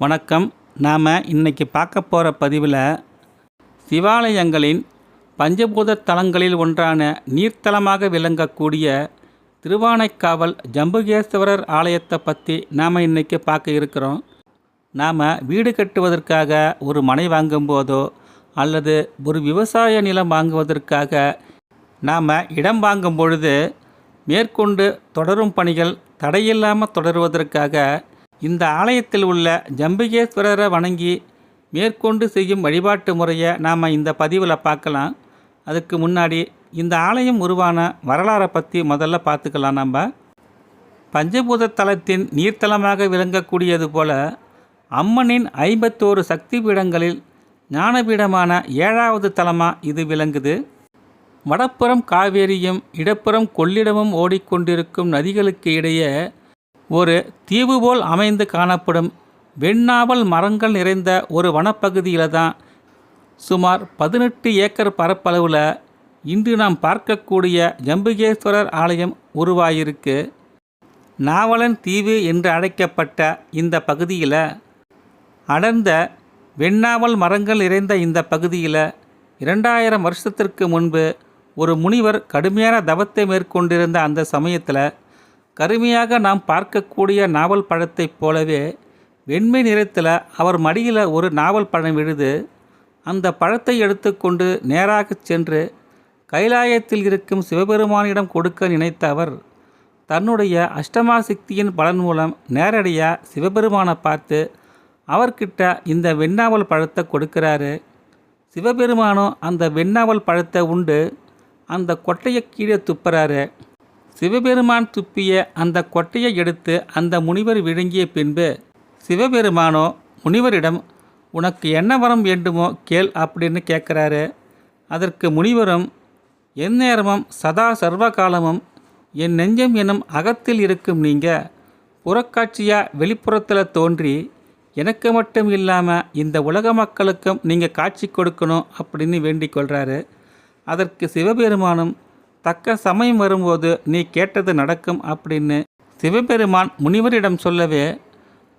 வணக்கம். நாம் இன்னைக்கு பார்க்க போகிற பதிவில் சிவாலயங்களின் பஞ்சபூத தலங்களில் ஒன்றான நீர்த்தலமாக விளங்கக்கூடிய திருவானைக்காவல் ஜம்புகேஸ்வரர் ஆலயத்தை பற்றி நாம் இன்றைக்கி பார்க்க இருக்கிறோம். நாம் வீடு கட்டுவதற்காக ஒரு மனை வாங்கும்போதோ அல்லது ஒரு விவசாய நிலம் வாங்குவதற்காக நாம் இடம் வாங்கும் பொழுது மேற்கொண்டு தொடரும் பணிகள் தடையில்லாமல் தொடருவதற்காக இந்த ஆலயத்தில் உள்ள ஜம்பிகேஸ்வரரை வணங்கி மேற்கொண்டு செய்யும் வழிபாட்டு முறையை நாம் இந்த பதிவில் பார்க்கலாம். அதுக்கு முன்னாடி இந்த ஆலயம் உருவான வரலாறை பற்றி முதல்ல பார்த்துக்கலாம் நம்ம பஞ்சபூத தலத்தின் நீர்த்தலமாக விளங்கக்கூடியது போல அம்மனின் ஐம்பத்தோரு சக்தி பீடங்களில் ஞானபீடமான ஏழாவது தலமாக இது விளங்குது. வடப்புறம் காவேரியும் இடப்புறம் கொள்ளிடமும் ஓடிக்கொண்டிருக்கும் நதிகளுக்கு இடையே ஒரு தீவு போல் அமைந்து காணப்படும் வெண்ணாவல் மரங்கள் நிறைந்த ஒரு வனப்பகுதியில் தான் சுமார் பதினெட்டு ஏக்கர் பரப்பளவில் இன்று நாம் பார்க்கக்கூடிய ஜம்புகேஸ்வரர் ஆலயம் உருவாயிருக்கு. நாவலன் தீவு என்று அழைக்கப்பட்ட இந்த பகுதியில் அடர்ந்த வெண்ணாவல் மரங்கள் நிறைந்த இந்த பகுதியில் இரண்டாயிரம் வருஷத்திற்கு முன்பு ஒரு முனிவர் கடுமையான தவத்தை மேற்கொண்டிருந்த அந்த சமயத்தில் கருமையாக நாம் பார்க்கக்கூடிய நாவல் பழத்தைப் போலவே வெண்மை நிறத்தில் அவர் மடியில் ஒரு நாவல் பழம் விழுது அந்த பழத்தை எடுத்துக்கொண்டு நேராக சென்று கைலாயத்தில் இருக்கும் சிவபெருமானிடம் கொடுக்க நினைத்த அவர் தன்னுடைய அஷ்டமா சக்தியின் பலன் மூலம் நேரடியாக சிவபெருமானை பார்த்து அவர்கிட்ட இந்த வெண்ணாவல் பழத்தை கொடுக்கிறாரு. சிவபெருமானும் அந்த வெண்ணாவல் பழத்தை உண்டு அந்த கொட்டையை கீழே துப்புறாரு. சிவபெருமான் துப்பிய அந்த கொட்டையை எடுத்து அந்த முனிவர் விழுங்கிய பின்பு சிவபெருமானோ முனிவரிடம் உனக்கு என்ன வரம் வேண்டுமோ கேள் அப்படின்னு கேட்குறாரு. அதற்கு முனிவரும் எந்நேரமும் சதா சர்வ காலமும் என் நெஞ்சம் எனும் அகத்தில் இருக்கும் நீங்கள் புறக்காட்சியாக வெளிப்புறத்தில் தோன்றி எனக்கு மட்டும் இல்லாமல் இந்த உலக மக்களுக்கும் நீங்கள் காட்சி கொடுக்கணும் அப்படின்னு வேண்டிக் கொள்கிறாரு அதற்கு சிவபெருமானும் தக்க சமயம் வரும்போது நீ கேட்டது நடக்கும் அப்படின்னு சிவபெருமான் முனிவரிடம் சொல்லவே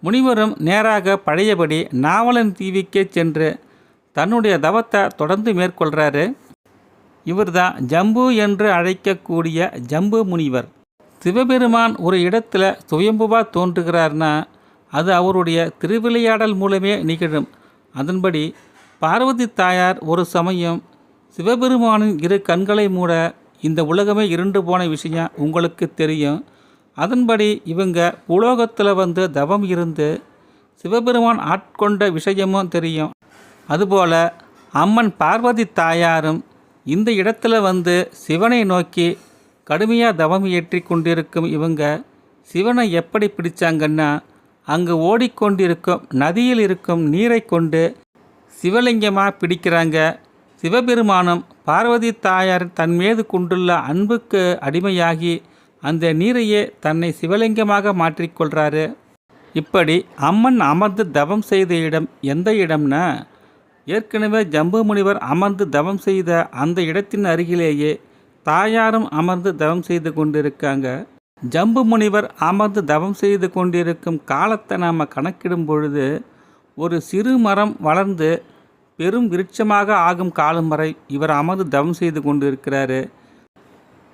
முனிவரும் நேராக பழையபடி நாவலன் தீவிக்கே சென்று தன்னுடைய தவத்தை தொடர்ந்து மேற்கொள்கிறாரு இவர்தான் ஜம்பு என்று அழைக்கக்கூடிய ஜம்பு முனிவர். சிவபெருமான் ஒரு இடத்துல சுயம்புவா தோன்றுகிறார்னா அது அவருடைய திருவிளையாடல் மூலமே நிகழும். அதன்படி பார்வதி தாயார் ஒரு சமயம் சிவபெருமானின் இரு கண்களை மூட இந்த உலகமே இருண்டு போன விஷயம் உங்களுக்கு தெரியும். அதன்படி இவங்க உலோகத்தில் வந்து தவம் இருந்து சிவபெருமான் ஆட்கொண்ட விஷயமும் தெரியும். அதுபோல அம்மன் பார்வதி தாயாரும் இந்த இடத்துல வந்து சிவனை நோக்கி கடுமையாக தவம் ஏற்றி கொண்டிருக்கும் இவங்க சிவனை எப்படி பிடிச்சாங்கன்னா அங்கு ஓடிக்கொண்டிருக்கும் நதியில் இருக்கும் நீரை கொண்டு சிவலிங்கமாக பிடிக்கிறாங்க. சிவபெருமானும் பார்வதி தாயார் தன் மீது கொண்டுள்ள அன்புக்கு அடிமையாகி அந்த நீரையே தன்னை சிவலிங்கமாக மாற்றிக்கொள்கிறாரு இப்படி அம்மன் அமர்ந்து தவம் செய்த இடம் எந்த இடம்னா? ஏற்கனவே ஜம்பு முனிவர் அமர்ந்து தவம் செய்த அந்த இடத்தின் அருகிலேயே தாயாரும் அமர்ந்து தவம் செய்து கொண்டிருக்காங்க. ஜம்பு முனிவர் அமர்ந்து தவம் செய்து கொண்டிருக்கும் காலத்தை நாம் கணக்கிடும் பொழுது ஒரு சிறு மரம் வளர்ந்து பெரும் விருட்சமாக ஆகும் காலம் வரை இவர் அமர்ந்து தவம் செய்து கொண்டிருக்கிறாரு.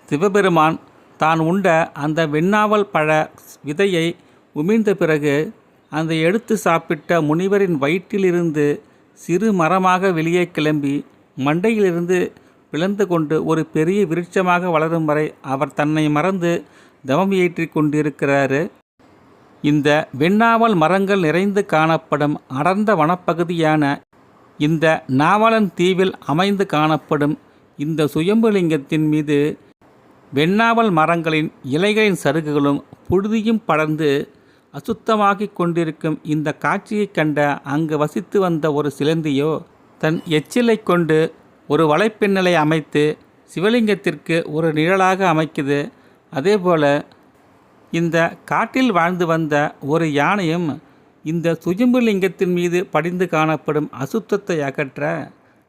சிவபெருமான் தான் உண்ட அந்த வெண்ணாவல் பழ விதையை உமிழ்ந்த பிறகு அந்த எடுத்து சாப்பிட்ட முனிவரின் வயிற்றிலிருந்து சிறு மரமாக வெளியே கிளம்பி மண்டையிலிருந்து பிளந்து கொண்டு ஒரு பெரிய விருட்சமாக வளரும் வரை அவர் தன்னை மறந்து தவம் ஏற்றி கொண்டிருக்கிறாரு. இந்த வெண்ணாவல் மரங்கள் நிறைந்து காணப்படும் அடர்ந்த வனப்பகுதியான இந்த நாவலன் தீவில் அமைந்து காணப்படும் இந்த சுயம்புலிங்கத்தின் மீது வெண்ணாவல் மரங்களின் இலைகளின் சருகுகளும் புழுதியும் படர்ந்து அசுத்தமாகிக் கொண்டிருக்கும் இந்த காட்சியைக் கண்ட அங்கு வசித்து வந்த ஒரு சிலந்தியோ தன் எச்சிலை கொண்டு ஒரு வலைப்பின்னலை அமைத்து சிவலிங்கத்திற்கு ஒரு நிழலாக அமைக்குது. அதேபோல் இந்த காட்டில் வாழ்ந்து வந்த ஒரு யானையும் இந்த சுயம்பு லிங்கத்தின் மீது படிந்து காணப்படும் அசுத்தத்தை அகற்ற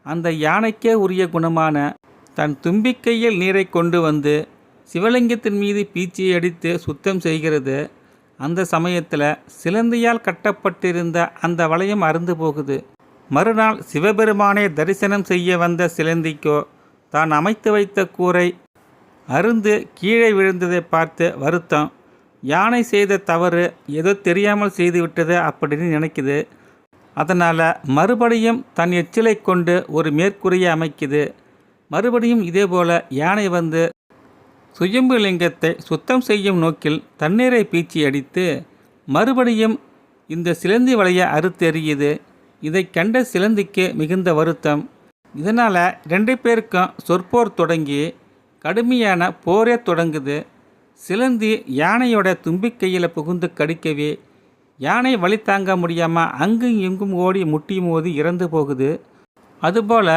அந்த யானைக்கே உரிய குணமான தன் தும்பிக்கையில் நீரை கொண்டு வந்து சிவலிங்கத்தின் மீது பீச்சியை அடித்து சுத்தம் செய்கிறது. அந்த சமயத்தில் சிலந்தியால் கட்டப்பட்டிருந்த அந்த வளையம் அருந்து போகுது. மறுநாள் சிவபெருமானை தரிசனம் செய்ய வந்த சிலந்திக்கோ தான் அமைத்து வைத்த கூரை அருந்து கீழே விழுந்ததை பார்த்து வருத்தம். யானை செய்த தவறு ஏதோ தெரியாமல் செய்துவிட்டது அப்படின்னு நினைக்குது. அதனால் மறுபடியும் தன் எச்சிலை கொண்டு ஒரு மேற்கூரையை அமைக்குது. மறுபடியும் இதே போல் யானை வந்து சுயம்பு லிங்கத்தை சுத்தம் செய்யும் நோக்கில் தண்ணீரை பீச்சி அடித்து மறுபடியும் இந்த சிலந்தி வலையை அறுத்தெறியுது இதை கண்ட சிலந்திக்கு மிகுந்த வருத்தம். இதனால் ரெண்டு பேருக்கும் சொற்போர் தொடங்கி கடுமையான போரே தொடங்குது. சிலந்தி யானையோட தும்பிக்கையில் புகுந்து கடிக்கவே யானை வழி தாங்க முடியாமல் அங்கும் இங்கும் ஓடி முட்டி மோதி இறந்து போகுது. அதுபோல்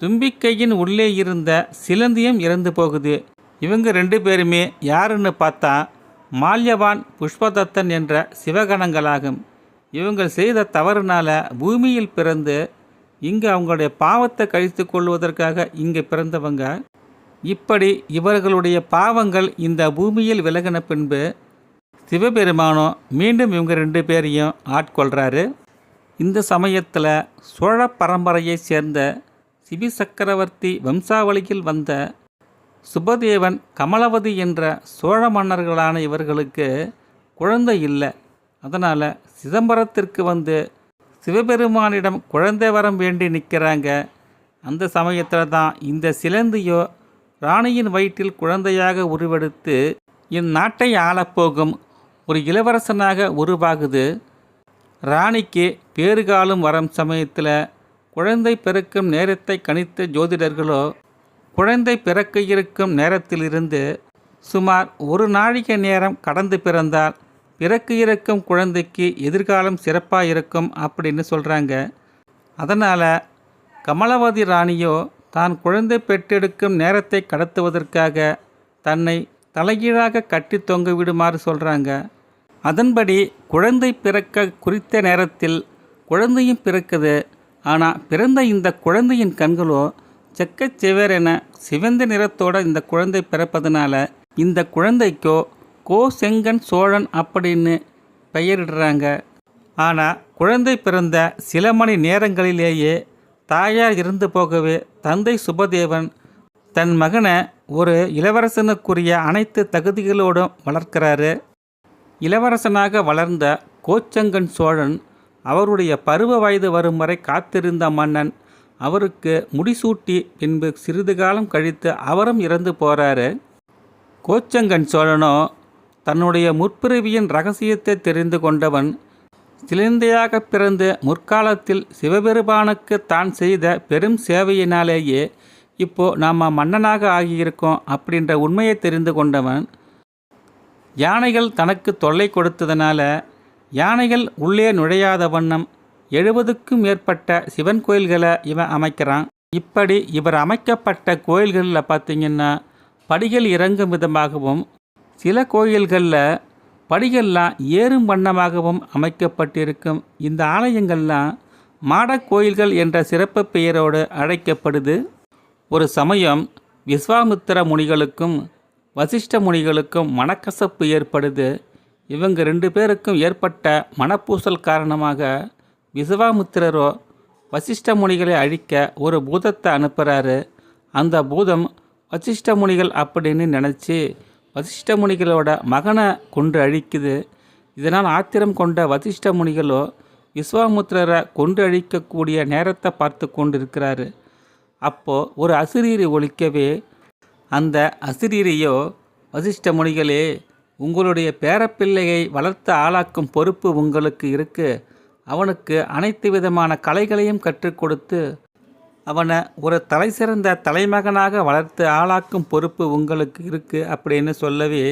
தும்பிக்கையின் உள்ளே இருந்த சிலந்தியும் இறந்து போகுது. இவங்க ரெண்டு பேருமே யாருன்னு பார்த்தா மால்யவான் புஷ்பதத்தன் என்ற சிவகணங்களாகும். இவங்கள் செய்த தவறுனால பூமியில் பிறந்து இங்கே அவங்களுடைய பாவத்தை கழித்து கொள்வதற்காக இங்கே பிறந்தவங்க. இப்படி இவர்களுடைய பாவங்கள் இந்த பூமியில் விலகின பின்பு சிவபெருமானோ மீண்டும் இவங்க ரெண்டு பேரையும் ஆட்கொள்கிறாரு இந்த சமயத்தில் சோழ பரம்பரையைச் சேர்ந்த சிவி சக்கரவர்த்தி வம்சாவளியில் வந்த சுபதேவன் கமலவதி என்ற சோழ மன்னர்களான இவர்களுக்கு குழந்தை இல்லை. அதனால் சிதம்பரத்திற்கு வந்து சிவபெருமானிடம் குழந்தை வரம் வேண்டி நிற்கிறாங்க அந்த சமயத்தில் தான் இந்த சிலந்தியோ ராணியின் வயிற்றில் குழந்தையாக உருவெடுத்து இந்நாட்டை ஆளப்போகும் ஒரு இளவரசனாக உருவாகுது. ராணிக்கு பேறுகாலம் வரும் சமயத்தில் குழந்தை பிறக்கும் நேரத்தை கணித்த ஜோதிடர்களோ குழந்தை பிறக்க இருக்கும் நேரத்திலிருந்து சுமார் ஒரு நாழிகை நேரம் கடந்து பிறந்தால் பிறக்க இருக்கும் குழந்தைக்கு எதிர்காலம் சிறப்பாக இருக்கும் அப்படின்னு சொல்கிறாங்க அதனால் கமலவதி ராணியோ தான் குழந்தை பெற்றெடுக்கும் நேரத்தை கடத்துவதற்காக தன்னை தலைகீழாக கட்டி தொங்க விடுமாறு சொல்கிறாங்க அதன்படி குழந்தை பிறக்க குறித்த நேரத்தில் குழந்தையும் பிறக்குது. ஆனால் பிறந்த இந்த குழந்தையின் கண்களோ செக்கச் என சிவந்த நிறத்தோட இந்த குழந்தை பிறப்பதனால இந்த குழந்தைக்கோ கோ செங்கன் சோழன் அப்படின்னு பெயரிடுறாங்க. ஆனால் குழந்தை பிறந்த சில மணி நேரங்களிலேயே தாயார் இருந்து போகவே தந்தை சுபதேவன் தன் மகனை ஒரு இளவரசனுக்குரிய அனைத்து தகுதிகளோடும் வளர்க்கிறாரு. இளவரசனாக வளர்ந்த கோச்சங்கன் சோழன் அவருடைய பருவ வயது வரும் வரை காத்திருந்த மன்னன் அவருக்கு முடிசூட்டி பின்பு சிறிது காலம் கழித்து அவரும் இறந்து போகிறாரு கோச்சங்கன் சோழனோ தன்னுடைய முற்பிறவியின் ரகசியத்தை தெரிந்து கொண்டவன் சிலிந்தையாக பிறந்து முற்காலத்தில் சிவபெருமானுக்கு தான் செய்த பெரும் சேவையினாலேயே இப்போ நாம் மன்னனாக ஆகியிருக்கோம் அப்படின்ற உண்மையை தெரிந்து கொண்டவன் யானைகள் தனக்கு தொல்லை கொடுத்ததனால யானைகள் உள்ளே நுழையாத வண்ணம் எழுபதுக்கும் மேற்பட்ட சிவன் கோயில்களை இவன் அமைக்கிறான். இப்படி இவர் அமைக்கப்பட்ட கோயில்களில் பார்த்திங்கன்னா படிகள் இறங்கும் விதமாகவும் சில கோயில்களில் படிகள்லாம் ஏறும் வண்ணமாகவும் அமைக்கப்பட்டிருக்கும். இந்த ஆலயங்கள்லாம் மாடக்கோயில்கள் என்ற சிறப்பு பெயரோடு அழைக்கப்படுது. ஒரு சமயம் விஸ்வாமித்திர முனிகளுக்கும் வசிஷ்ட முனிகளுக்கும் மனக்கசப்பு ஏற்படுது. இவங்க ரெண்டு பேருக்கும் ஏற்பட்ட மனப்பூசல் காரணமாக விஸ்வாமித்திரரோ வசிஷ்ட முனிகளை அழிக்க ஒரு பூதத்தை அனுப்புகிறாரு அந்த பூதம் வசிஷ்ட முனிகள் அப்படின்னு நினச்சி வசிஷ்ட முனிகளோட மகனை கொன்று அழிக்குது. இதனால் ஆத்திரம் கொண்ட வசிஷ்ட முனிகளோ விஸ்வாமுத்திரரை கொன்று அழிக்கக்கூடிய நேரத்தை பார்த்து கொண்டிருக்கிறாரு. அப்போது ஒரு அசிரீரி ஒழிக்கவே அந்த அசிரீரியோ வசிஷ்ட முனிகளே உங்களுடைய பேரப்பிள்ளையை வளர்த்து ஆளாக்கும் பொறுப்பு உங்களுக்கு இருக்கு. அவனுக்கு அனைத்து விதமான கலைகளையும் கற்றுக் கொடுத்து அவனை ஒரு தலை சிறந்த தலைமகனாக வளர்த்து ஆளாக்கும் பொறுப்பு உங்களுக்கு இருக்குது அப்படின்னு சொல்லவே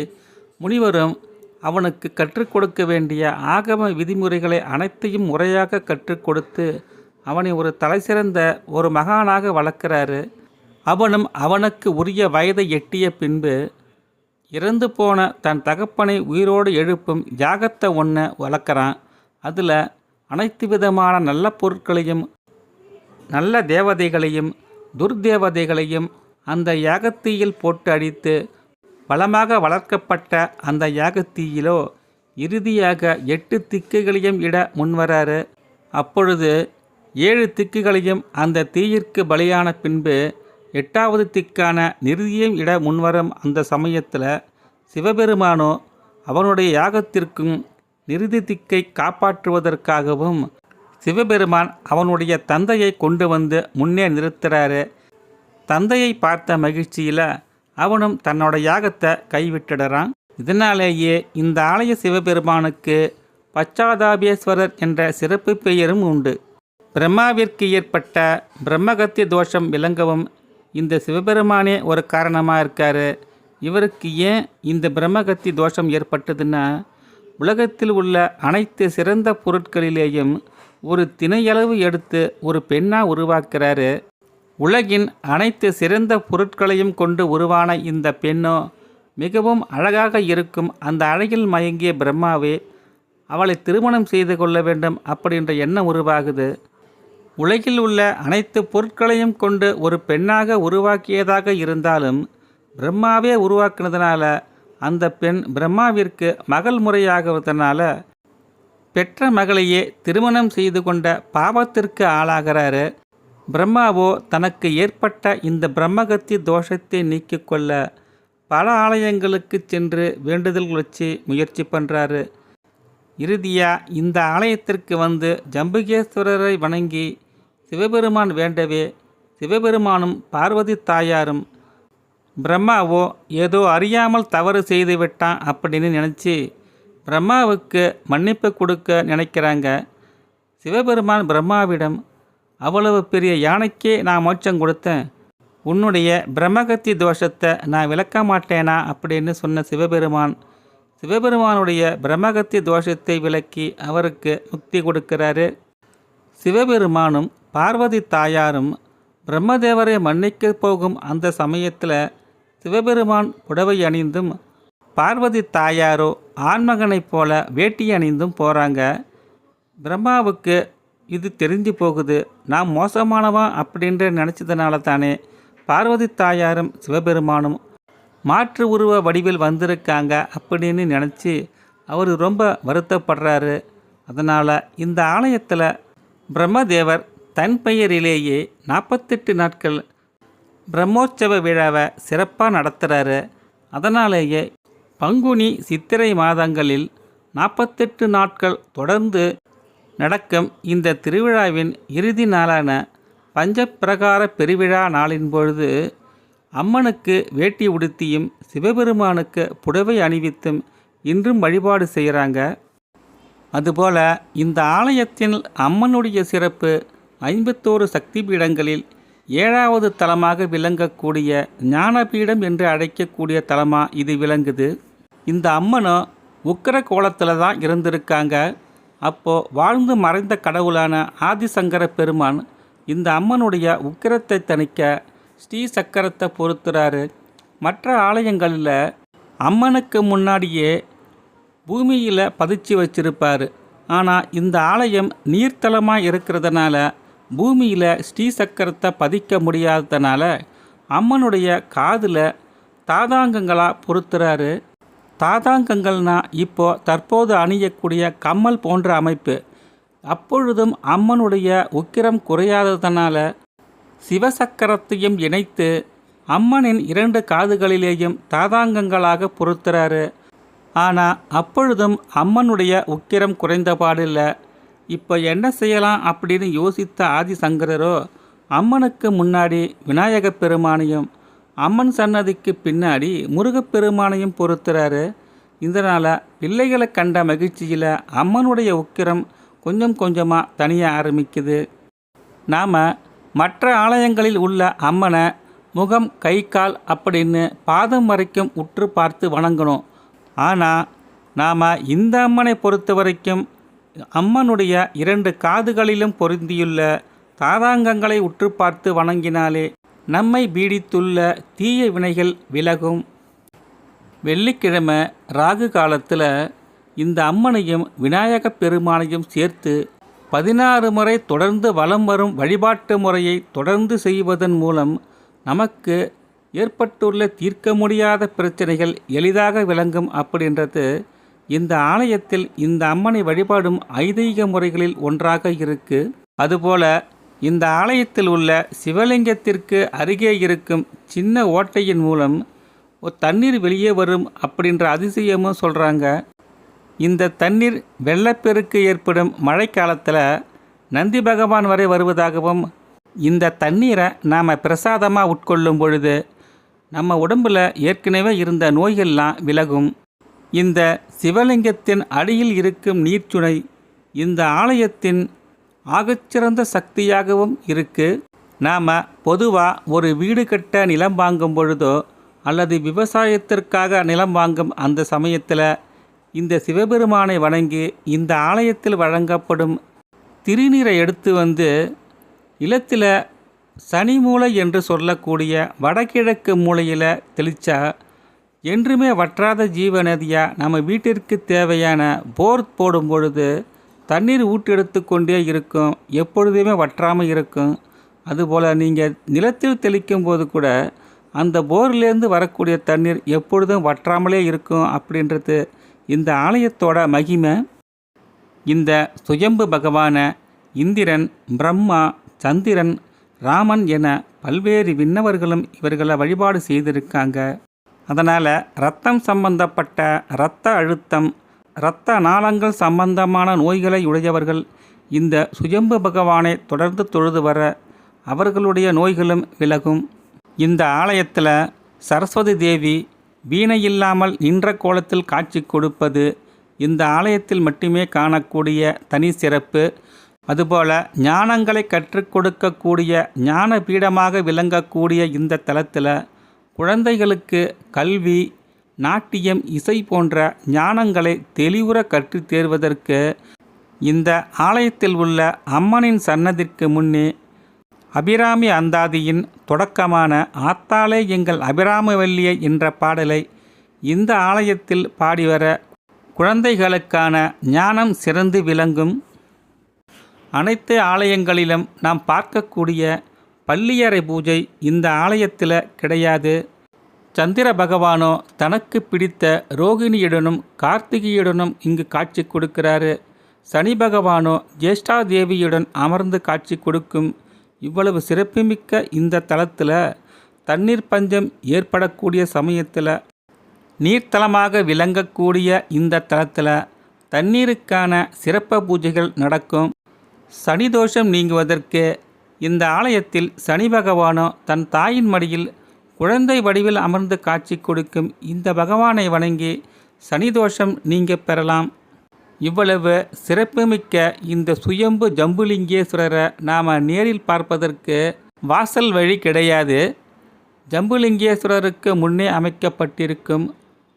முனிவரும் அவனுக்கு கற்றுக் கொடுக்க வேண்டிய ஆகம விதிமுறைகளை அனைத்தையும் முறையாக கற்றுக் கொடுத்து அவனை ஒரு தலைசிறந்த ஒரு மகானாக வளர்க்கிறாரு. அவனும் அவனுக்கு உரிய வயதை எட்டிய பின்பு இறந்து போன தன் தகப்பனை உயிரோடு எழுப்பும் யாகத்தை ஒன்று வளர்க்குறான். அதில் அனைத்து விதமான நல்ல பொருட்களையும் நல்ல தேவதைகளையும் துர்தேவதைகளையும் அந்த யாகத்தீயில் போட்டு அடித்து பலமாக வளர்க்கப்பட்ட அந்த யாகத்தீயிலோ இறுதியாக எட்டு திக்குகளையும் இட முன்வராரு அப்பொழுது ஏழு திக்குகளையும் அந்த தீயிற்கு பலியான பின்பு எட்டாவது திக்கான நிறுதியும் இட முன்வரும் அந்த சமயத்தில் சிவபெருமானோ அவனுடைய யாகத்திற்கும் நிறுதி திக்கை காப்பாற்றுவதற்காகவும் சிவபெருமான் அவனுடைய தந்தையை கொண்டு வந்து முன்னே நிறுத்துறாரு. தந்தையை பார்த்த மகிழ்ச்சியில் அவனும் தன்னோட யாகத்தை கைவிட்டுடுறான். இதனாலேயே இந்த ஆலய சிவபெருமானுக்கு பச்சாதாபேஸ்வரர் என்ற சிறப்பு பெயரும் உண்டு. பிரம்மாவிற்கு ஏற்பட்ட பிரம்மகத்திய தோஷம் விளங்கவும் இந்த சிவபெருமானே ஒரு காரணமாக இருக்கார். இவருக்கு ஏன் இந்த பிரம்மகத்தி தோஷம் ஏற்பட்டதுன்னா உலகத்தில் உள்ள அனைத்து சிறந்த பொருட்களிலேயும் ஒரு திணையளவு எடுத்து ஒரு பெண்ணாக உருவாக்குறாரு. உலகின் அனைத்து சிறந்த பொருட்களையும் கொண்டு உருவான இந்த பெண்ணோ மிகவும் அழகாக இருக்கும். அந்த அழகில் மயங்கிய பிரம்மாவே அவளை திருமணம் செய்து கொள்ள வேண்டும் அப்படின்ற எண்ணம் உருவாகுது. உலகில் உள்ள அனைத்து பொருட்களையும் கொண்டு ஒரு பெண்ணாக உருவாக்கியதாக இருந்தாலும் பிரம்மாவே உருவாக்குனதுனால அந்த பெண் பிரம்மாவிற்கு மகள் முறையாகிறதுனால பெற்ற மகளையே திருமணம் செய்து கொண்ட பாவத்திற்கு ஆளாகிறாரு. பிரம்மாவோ தனக்கு ஏற்பட்ட இந்த பிரம்மகத்தி தோஷத்தை நீக்கிக்கொள்ள பல ஆலயங்களுக்கு சென்று வேண்டுதல் வச்சு முயற்சி பண்ணுறாரு இறுதியாக இந்த ஆலயத்திற்கு வந்து ஜம்புகேஸ்வரரை வணங்கி சிவபெருமான் வேண்டவே சிவபெருமானும் பார்வதி தாயாரும் பிரம்மாவோ ஏதோ அறியாமல் தவறு செய்து விட்டான் அப்படின்னு நினச்சி பிரம்மாவுக்கு மன்னிப்பு கொடுக்க நினைக்கிறாங்க. சிவபெருமான் பிரம்மாவிடம் அவ்வளவு பெரிய யானைக்கே நான் மோட்சம் கொடுத்தேன். உன்னுடைய பிரம்மகத்தி தோஷத்தை நான் விளக்க மாட்டேனா? அப்படின்னு சொன்ன சிவபெருமான் சிவபெருமானுடைய பிரம்மகத்தி தோஷத்தை விளக்கி அவருக்கு முக்தி கொடுக்கிறாரு. சிவபெருமானும் பார்வதி தாயாரும் பிரம்மதேவரை மன்னிக்க போகும் அந்த சமயத்தில் சிவபெருமான் புடவை அணிந்தும் பார்வதி தாயாரோ ஆண்மகனைப் போல வேட்டி அணிந்தும் போகிறாங்க பிரம்மாவுக்கு இது தெரிஞ்சு போகுது. நான் மோசமானவன் அப்படின்ற நினச்சதுனால தானே பார்வதி தாயாரும் சிவபெருமானும் மாற்று உருவ வடிவில் வந்திருக்காங்க அப்படின்னு நினச்சி அவர் ரொம்ப வருத்தப்படுறாரு. அதனால் இந்த ஆலயத்தில் பிரம்மதேவர் தன் பெயரிலேயே நாற்பத்தெட்டு நாட்கள் பிரம்மோற்சவ விழாவை சிறப்பாக நடத்துகிறாரு அதனாலேயே பங்குனி சித்திரை மாதங்களில் நாற்பத்தெட்டு நாட்கள் தொடர்ந்து நடக்கும் இந்த திருவிழாவின் இறுதி நாளான பஞ்சப்பிரகார பெருவிழா நாளின் பொழுது அம்மனுக்கு வேட்டி உடுத்தியும் சிவபெருமானுக்கு புடவை அணிவித்தும் இன்றும் வழிபாடு செய்கிறாங்க. அதுபோல இந்த ஆலயத்தின் அம்மனுடைய சிறப்பு ஐம்பத்தோரு சக்தி பீடங்களில் ஏழாவது தலமாக விளங்கக்கூடிய ஞானபீடம் என்று அழைக்கக்கூடிய தலமாக இது விளங்குது. இந்த அம்மனும் உக்கிர கோலத்தில் தான் இருந்திருக்காங்க. அப்போது வாழ்ந்து மறைந்த கடவுளான ஆதிசங்கர பெருமான் இந்த அம்மனுடைய உக்கிரத்தை தணிக்க ஸ்ரீ சக்கரத்தை பொறுத்துறாரு மற்ற ஆலயங்களில் அம்மனுக்கு முன்னாடியே பூமியில் பதிச்சு வச்சிருப்பார். ஆனால் இந்த ஆலயம் நீர்த்தலமாக இருக்கிறதுனால பூமியில் ஸ்ரீ சக்கரத்தை பதிக்க முடியாததுனால அம்மனுடைய காதில் தாதாங்கங்களாக பொறுத்துறாரு தாதாங்கங்கள்னா இப்போ தற்போது அணியக்கூடிய கம்மல் போன்ற அமைப்பு. அப்பொழுதும் அம்மனுடைய உக்கிரம் குறையாததனால சிவசக்கரத்தையும் இணைத்து அம்மனின் இரண்டு காதுகளிலேயும் தாதாங்கங்களாக பொருத்துறாரு. ஆனால் அப்பொழுதும் அம்மனுடைய உக்கிரம் குறைந்தபாடில்லை. இப்போ என்ன செய்யலாம் அப்படின்னு யோசித்த ஆதிசங்கரரோ அம்மனுக்கு முன்னாடி விநாயகப் பெருமானையும் அம்மன் சன்னதிக்கு பின்னாடி முருகப்பெருமானையும் பொறுத்துறாரு. இதனால் பிள்ளைகளை கண்ட மகிழ்ச்சியில் அம்மனுடைய உக்கிரம் கொஞ்சம் கொஞ்சமாக தனிய ஆரம்பிக்குது. நாம் மற்ற ஆலயங்களில் உள்ள அம்மனை முகம் கை கால் அப்படின்னு பாதம் வரைக்கும் உற்று பார்த்து வணங்கணும். ஆனால் நாம் இந்த அம்மனை பொறுத்த வரைக்கும் அம்மனுடைய இரண்டு காதுகளிலும் பொருந்தியுள்ள தாதாங்கங்களை உற்று பார்த்து வணங்கினாலே நம்மை பீடித்துள்ள தீய வினைகள் விலகும். வெள்ளிக்கிழமை ராகு காலத்தில் இந்த அம்மனையும் விநாயகப் பெருமானையும் சேர்த்து பதினாறு முறை தொடர்ந்து வலம் வரும் வழிபாட்டு முறையை தொடர்ந்து செய்வதன் மூலம் நமக்கு ஏற்பட்டுள்ள தீர்க்க முடியாத பிரச்சனைகள் எளிதாக விளங்கும் அப்படின்றது. இந்த ஆலயத்தில் இந்த அம்மனை வழிபாடும் ஐதீக முறைகளில் ஒன்றாக இருக்கு. அதுபோல இந்த ஆலயத்தில் உள்ள சிவலிங்கத்திற்கு அருகே இருக்கும் சின்ன ஓட்டையின் மூலம் தண்ணீர் வெளியே வரும் அப்படின்ற அதிசயமும் சொல்கிறாங்க இந்த தண்ணீர் வெள்ளப்பெருக்கு ஏற்படும் மழைக்காலத்தில் நந்தி பகவான் வரை வருவதாகவும் இந்த தண்ணீரை நாம் பிரசாதமாக உட்கொள்ளும் பொழுது நம்ம உடம்பில் ஏற்கனவே இருந்த நோய்கள்லாம் விலகும். இந்த சிவலிங்கத்தின் அடியில் இருக்கும் நீர்ச்சுனை இந்த ஆலயத்தின் ஆகச்சிறந்த சக்தியாகவும் இருக்குது நாம் பொதுவாக ஒரு வீடு கட்ட நிலம் வாங்கும் பொழுதோ அல்லது விவசாயத்திற்காக நிலம் வாங்கும் அந்த சமயத்தில் இந்த சிவபெருமானை வணங்கி இந்த ஆலயத்தில் வழங்கப்படும் திருநீரை எடுத்து வந்து இலத்தில் சனி மூலை என்று சொல்லக்கூடிய வடகிழக்கு மூலையில் தெளித்தா என்றுமே வற்றாத ஜீவ நதியாக நம்ம வீட்டிற்கு தேவையான போர் போடும் பொழுது தண்ணீர் ஊற்றெடுத்து கொண்டே இருக்கும் எப்பொழுதுமே வற்றாமல் இருக்கும். அதுபோல் நீங்கள் நிலத்தில் தெளிக்கும் போது கூட அந்த போர்லேருந்து வரக்கூடிய தண்ணீர் எப்பொழுதும் வற்றாமலே இருக்கும் அப்படின்றது இந்த ஆலயத்தோட மகிமை. இந்த சுயம்பு பகவான இந்திரன் பிரம்மா சந்திரன் ராமன் என பல்வேறு விண்ணவர்களும் இவர்களை வழிபாடு செய்திருக்காங்க. அதனால் ரத்தம் சம்பந்தப்பட்ட இரத்த அழுத்தம் இரத்த நாளங்கள் சம்பந்தமான நோய்களை உடையவர்கள் இந்த சுயம்பு பகவானை தொடர்ந்து தொழுது வர அவர்களுடைய நோய்களும் விலகும். இந்த ஆலயத்தில் சரஸ்வதி தேவி வீணை இல்லாமல் நின்ற கோலத்தில் காட்சி கொடுப்பது இந்த ஆலயத்தில் மட்டுமே காணக்கூடிய தனி சிறப்பு. அதுபோல ஞானங்களை கற்றுக் கொடுக்கக்கூடிய ஞான பீடமாக விளங்கக்கூடிய இந்த தலத்தில் குழந்தைகளுக்கு கல்வி நாட்டியம் இசை போன்ற ஞானங்களை தெளிவுற கற்றுத் தேர்வதற்கு இந்த ஆலயத்தில் உள்ள அம்மனின் சன்னதிற்கு முன்னே அபிராமி அந்தாதியின் தொடக்கமான ஆத்தாளே எங்கள் அபிராமவல்லியை என்ற பாடலை இந்த ஆலயத்தில் பாடிவர குழந்தைகளுக்கான ஞானம் சிறந்து விளங்கும். அனைத்து ஆலயங்களிலும் நாம் பார்க்கக்கூடிய பள்ளியறை பூஜை இந்த ஆலயத்தில் கிடையாது. சந்திர பகவானோ தனக்கு பிடித்த ரோகிணியுடனும் கார்த்திகையுடனும் இங்கு காட்சி கொடுக்கிறாரு. சனி பகவானோ ஜேஷ்டா தேவியுடன் அமர்ந்து காட்சி கொடுக்கும் இவ்வளவு சிறப்புமிக்க இந்த தளத்தில் தண்ணீர் பஞ்சம் ஏற்படக்கூடிய சமயத்தில் நீர்த்தலமாக விளங்கக்கூடிய இந்த தலத்தில் தண்ணீருக்கான சிறப்பு பூஜைகள் நடக்கும். சனி தோஷம் நீங்குவதற்கு இந்த ஆலயத்தில் சனி பகவானோ தன் தாயின் மடியில் குழந்தை வடிவில் அமர்ந்து காட்சி கொடுக்கும் இந்த பகவானை வணங்கி சனி தோஷம் நீங்க பெறலாம். இவ்வளவு சிறப்புமிக்க இந்த சுயம்பு ஜம்புலிங்கேஸ்வரரை நாம் நேரில் பார்ப்பதற்கு வாசல் வழி கிடையாது. ஜம்புலிங்கேஸ்வரருக்கு முன்னே அமைக்கப்பட்டிருக்கும்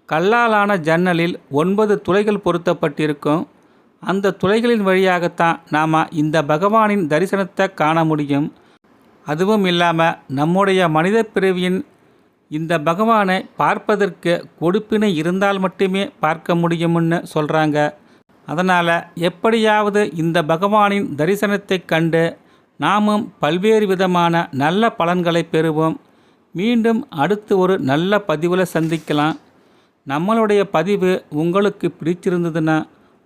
கல்லாலான ஜன்னலில் ஒன்பது துளைகள் பொருத்தப்பட்டிருக்கும். அந்த துளைகளின் வழியாகத்தான் நாம் இந்த பகவானின் தரிசனத்தை காண முடியும். அதுவும் இல்லாமல் நம்முடைய மனித பிறவியின் இந்த பகவானை பார்ப்பதற்கு கொடுப்பினை இருந்தால் மட்டுமே பார்க்க முடியும்னு சொல்கிறாங்க அதனால் எப்படியாவது இந்த பகவானின் தரிசனத்தை கண்டு நாமும் பல்வேறு விதமான நல்ல பலன்களை பெறுவோம். மீண்டும் அடுத்து ஒரு நல்ல பதிவில் சந்திக்கலாம். நம்மளுடைய பதிவு உங்களுக்கு பிடிச்சிருந்ததுன்னா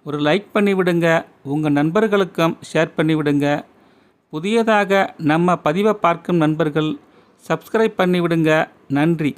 ஒரு லைக் பண்ணிவிடுங்க. உங்கள் நண்பர்களுக்கும் ஷேர் பண்ணிவிடுங்க. புதியதாக நம்ம பதிவை பார்க்கும் நண்பர்கள் சப்ஸ்கிரைப் பண்ணிவிடுங்க. நன்றி.